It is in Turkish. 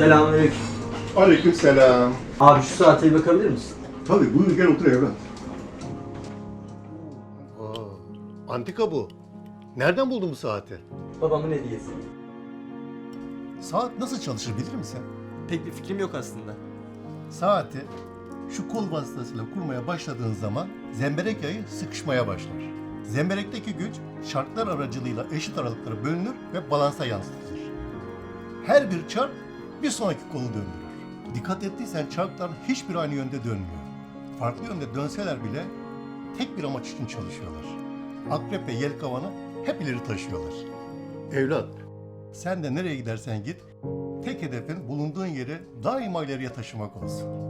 Selamünaleyküm. Aleyküm selam. Abi şu saate bir bakabilir misin? Tabii buyur gel otur evlat. Aa, antika bu. Nereden buldun bu saati? Babamın hediyesi. Saat nasıl çalışır bilir misin? Pek bir fikrim yok aslında. Saati şu kol vasıtasıyla kurmaya başladığın zaman zemberek yayı sıkışmaya başlar. Zemberekteki güç çarklar aracılığıyla eşit aralıklara bölünür ve balansa yansıtılır. Her bir çark bir sonraki kolu döndürür. Dikkat ettiysen çarklar hiçbir aynı yönde dönmüyor. Farklı yönde dönseler bile tek bir amaç için çalışıyorlar. Akrep ve yelkovanı hep ileri taşıyorlar. Evlat, Sen de nereye gidersen git, tek hedefin bulunduğun yeri daima ileriye taşımak olsun.